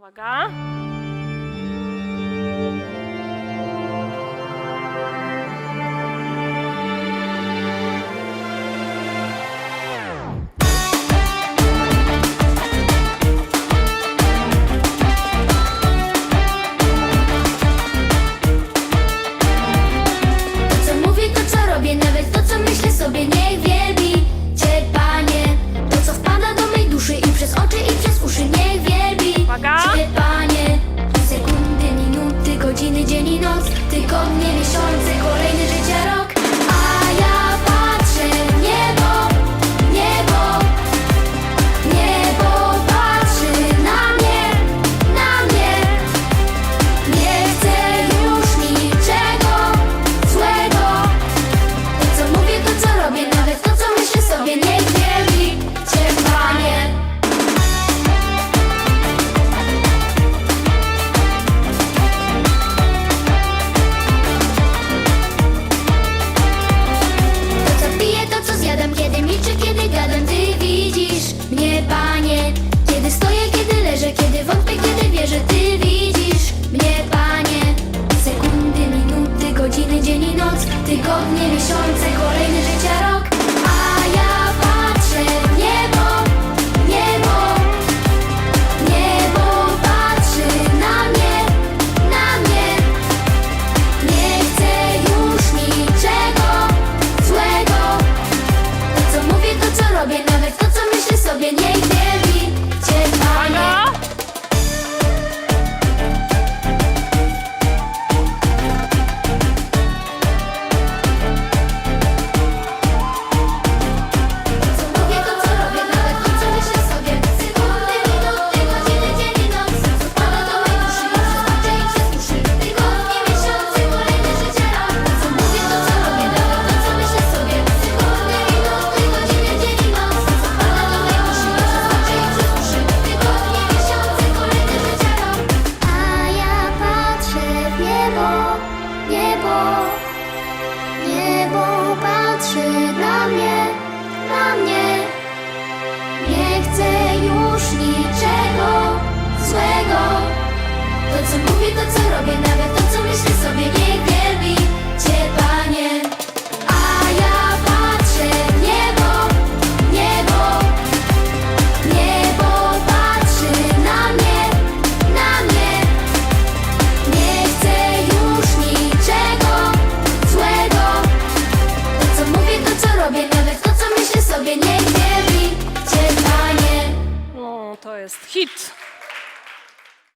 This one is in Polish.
Uwaga. Co mówię, to co robię, nawet to co myślę sobie niech wielbi Tygodnie, miesiące, kolejny życia rok Tygodnie, miesiące, kolejne życia patrzy na mnie, na mnie. Nie chcę już niczego złego. To co mówię, to co robię to jest hit.